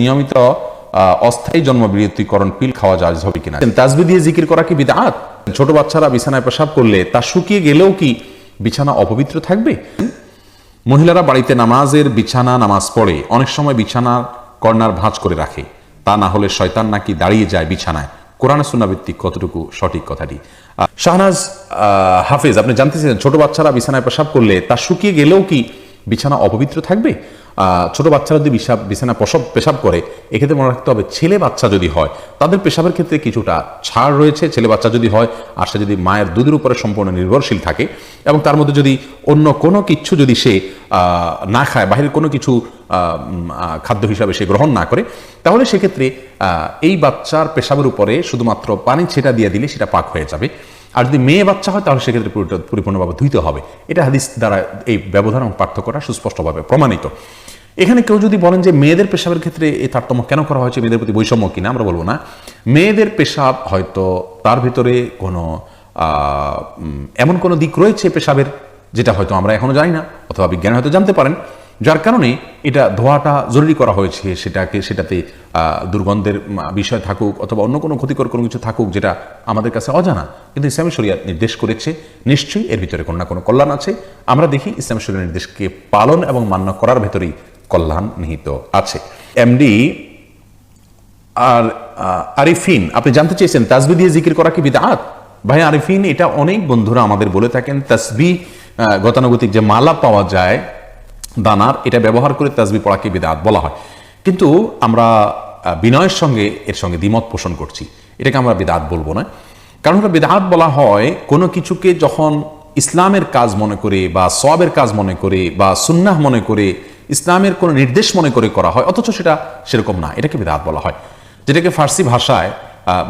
নিয়মিত অস্থায়ী জন্মবিরতিকরণ পিল খাওয়া যায় হবে কিনা? তাজবি দিয়ে জিকির করা কি বিদাত? ছোট বাচ্চারা বিছানায় পেশাব করলে তা শুকিয়ে গেলেও কি বিছানা অপবিত্র থাকবে? মহিলারা বাড়িতে নামাজের বিছানা নামাজ পড়ে অনেক সময় বিছানার কর্নার ভাঁজ করে রাখে। তা না হলে শয়তান নাকি দাঁড়িয়ে যায় বিছানায়। কোরআন সুন্নাভিত্তিক কতটুকু সঠিক কথাটি? শাহনাজ হাফিজ আপনি জানতে চাইছেন ছোট বাচ্চারা বিছানায় পেশাব করলে তা শুকিয়ে গেলেও কি বিছানা অপবিত্র থাকবে? ছোট বাচ্চারা যদি বিছাব বিছানা প্রসব পেশাব করে, এক্ষেত্রে মনে রাখতে হবে ছেলে বাচ্চা যদি হয়, তাদের পেশাবের ক্ষেত্রে কিছুটা ছাড় রয়েছে। ছেলে বাচ্চা যদি হয় আর সে যদি মায়ের দুধের উপরে সম্পূর্ণ নির্ভরশীল থাকে এবং তার মধ্যে যদি অন্য কোনো কিছু যদি সে না খায়, বাহিরের কোনো কিছু খাদ্য হিসাবে সে গ্রহণ না করে, তাহলে সেক্ষেত্রে এই বাচ্চার পেশাবের উপরে শুধুমাত্র পানি ছেটা দিয়ে দিলে সেটা পাক হয়ে যাবে। আর যদি মেয়ে বাচ্চা হয়, তাহলে সেক্ষেত্রে পরিপূর্ণভাবে ধুইতে হবে। এটা হাদিস দ্বারা এই ব্যবধান এবং পার্থক্যটা সুস্পষ্টভাবে প্রমাণিত। এখানে কেউ যদি বলেন যে মেয়েদের পেশাবের ক্ষেত্রে এই তারতম্য কেন করা হয়েছে, মেয়েদের প্রতি বৈষম্য কিনা আমরা বলব না। মেয়েদের পেশাব হয়তো তার ভিতরে কোনো এমন কোনো দিক রয়েছে পেশাবের, যেটা হয়তো আমরা এখনও জানি না, অথবা বিজ্ঞানী হয়তো জানতে পারেন। যার কারণে এটা ধোয়াটা জরুরি করা হয়েছে সেটাকে, সেটাতে দুর্গন্ধের বিষয় থাকুক অথবা অন্য কোনো ক্ষতিকর কোনো কিছু থাকুক যেটা আমাদের কাছে অজানা। কিন্তু ইসলামী শরিয়াত নির্দেশ করেছে, নিশ্চয়ই এর ভিতরে কোনো না কোনো কল্যাণ আছে। আমরা দেখি ইসলামী শরিয়ার নির্দেশকে পালন এবং মান্য করার ভেতরেই কল্যাণ নিহিত আছে। এমডি আর আরিফিন, আপনি জানতে চেয়েছেন, তাসবি দিয়ে জিকির করা কি বিদাত? ভাই আরিফিন, এটা অনেক বন্ধুরা আমাদের বলে থাকেন, তাসবি গতানুগতিক যে মালা পাওয়া যায় দানার, এটা ব্যবহার করে তাজবি পড়াকে বিদাত বলা হয়। কিন্তু আমরা বিনয়ের সঙ্গে, এর সঙ্গে দ্বিমত পোষণ করছি। এটাকে আমরা বিদাত বলব না। কারণ এটা বিদাত বলা হয় কোনো কিছুকে যখন ইসলামের কাজ মনে করে বা সবের কাজ মনে করে বা সুন্নাহ মনে করে, ইসলামের কোনো নির্দেশ মনে করে করা হয়, অথচ সেটা সেরকম না। এটাকে বিদাত বলা হয়। যেটাকে ফার্সি ভাষায়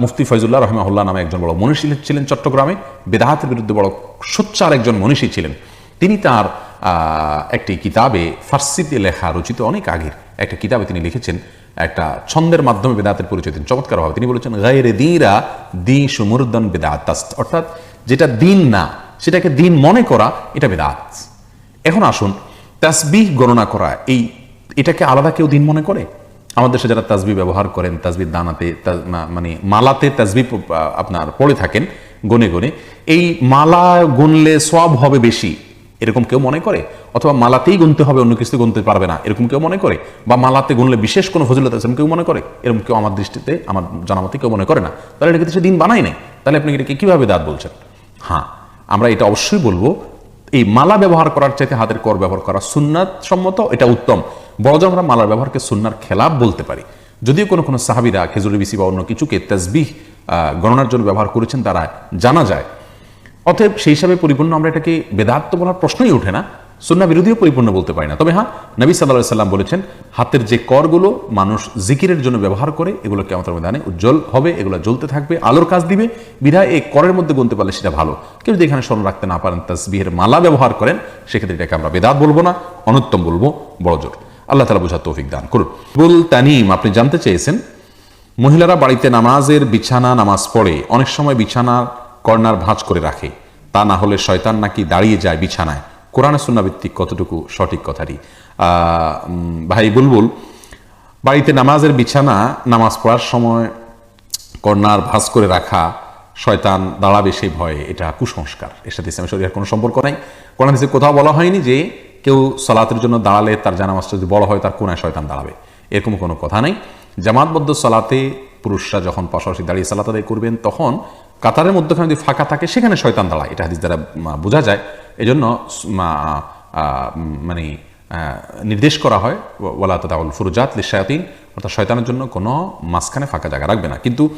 মুফতি ফয়জুল্লাহ রহমাহুল্লাহ নামে একজন বড় মনীষী ছিলেন চট্টগ্রামে। বেদাহাতের বিরুদ্ধে বড় সোচ্চার একজন মনীষী ছিলেন। তিনি তার একটি কিতাবে ফার্সিতে লেখা রচিত অনেক আগের একটা কিতাবে তিনি লিখেছেন, একটা ছন্দের মাধ্যমে বেদাতের পরিচয় দিন চমৎকারভাবে তিনি বলেছেন, গায়ের দিরা দি সুমুরদন বেদাত অর্থাৎ যেটা দিন না, সেটাকে দিন মনে করা, এটা বেদাত। এখন আসুন, তাসবিহ গণনা করা, এই এটাকে আলাদা কেউ দিন মনে করে? আমাদের দেশে যারা তাসবি ব্যবহার করেন তাসবির দানাতে মানে মালাতে তাসবি আপনার পড়ে থাকেন, গনে গনে, এই মালা গুনলে সব হবে বেশি। এরকম কেউ মনে করে? অথবা মালাতেই গুনতে হবে অন্য কিছু গুনতে পারবে না এরকম কেউ মনে করে? বা মালাতে গুনলে বিশেষ কোনো ফজিলত আছে কেউ মনে করে? এরকম কেউ আমার দৃষ্টিতে আমার জানামতে কেউ মনে করে না। তাহলে এটাকে সে দিন বানাই নাই। তাহলে আপনি এটাকে কীভাবে দাঁত বলছেন? হ্যাঁ আমরা এটা অবশ্যই বলব এই মালা ব্যবহার করার চাইতে হাতের কর ব্যবহার করা সুন্নাত সম্মত এটা উত্তম। বড় আমরা মালার ব্যবহারকে সুন্নার খেলাপ বলতে পারি। যদিও কোনো কোনো সাহাবিরা খেজুরি বিসি বা অন্য কিছুকে তসবিহ আহ, গণনার জন্য ব্যবহার করেছেন তারা জানা যায়। অতএব সেই হিসাবে পরিপূর্ণ আমরা এটাকে বেদাত্ম বলার প্রশ্নই ওঠে না সুন্না বিরোধীও পরিপূর্ণ বলতে পারি না। তবে হ্যাঁ নবী সাল্লাহ সাল্লাম বলেছেন, হাতের যে করগুলো মানুষ জিকিরের জন্য ব্যবহার করে, এগুলো কেমন ময়দানে উজ্জ্বল হবে, এগুলো জ্বলতে থাকবে, আলোর কাজ দিবে, বিধায় এই করের মধ্যে গুনতে পারলে সেটা ভালো। কেউ যদি এখানে স্মরণ রাখতে না পারেন, তাসবিহের মালা ব্যবহার করেন, সেক্ষেত্রে এটাকে আমরা বেদাত বলব না, অনুত্তম বলব, বড় জোর। আল্লাহ তালা বোঝার তৌফিক দান করুন। বুল তানিম, আপনি জানতে চেয়েছেন, মহিলারা বাড়িতে নামাজের বিছানা, নামাজ পড়ে, অনেক সময় বিছানার কর্নার ভাঁজ করে রাখে। তা না হলে শয়তান নাকি দাঁড়িয়ে যায় বিছানায়। কোরআনে সুন্নাভিত্তিক কতটুকু সঠিক কথাটি? ভাই বুলবুল, বাড়িতে নামাজের বিছানা, নামাজ পড়ার সময় কর্নার ভাঁজ করে রাখা, শয়তান দাঁড়াবে সেই ভয়ে, এটা কুসংস্কার। এর সাথে ইসলামের শরীরের কোনো সম্পর্ক নাই। কোরআন হাদিসে কোথাও বলা হয়নি যে কেউ সালাতের জন্য দাঁড়ালে তার জানামাজটা যদি বড় হয়, তার কোনায় শয়তান দাঁড়াবে। এরকম কোনো কথা নেই। জামাতবদ্ধ সালাতে পুরুষরা যখন পাশাপাশি দাঁড়িয়ে সালাত আদায় করবেন, তখন কাতারের মধ্যখানে যদি ফাঁকা থাকে সেখানে শয়তান দাঁড়ায়। এটা হাদিস দ্বারা বোঝা যায়। আহ, উম, মানে নির্দেশ করা হয় ওয়ালা তাউল ফুরুজাত লিশায়াতিন অর্থাৎ শয়তানের জন্য কোনো মাঝখানে ফাঁকা জায়গা রাখবে না। কিন্তু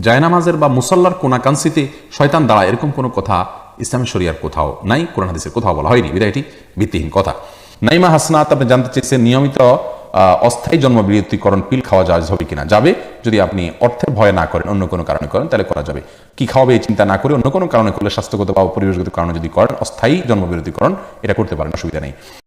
জায়নামাজের বা মুসল্লার কোনা কান্সিতে শয়তান দাঁড়ায় এরকম কোনো কথা ইসলামী শরিয়ার কোথাও নাই কোরআন হাদিসের কোথাও বলা হয়নি। বিদায় এটি ভিত্তিহীন কথা। নাইমা হাসনাত আপনি জানতে চেয়েছেন নিয়মিত অস্থায়ী জন্মবিরতিকরণ পিল খাওয়া যাওয়া হবে কিনা? যাবে। যদি আপনি অর্থের ভয় না করেন, অন্য কোনো কারণে করেন, তাহলে করা যাবে। কি খাওয়াবে এই চিন্তা না করে অন্য কোনো কারণে করলে স্বাস্থ্যগত বা পরিবেশগত কারণে যদি করেন, অস্থায়ী জন্মবিরতিকরণ এটা করতে পারেন, অসুবিধা নেই।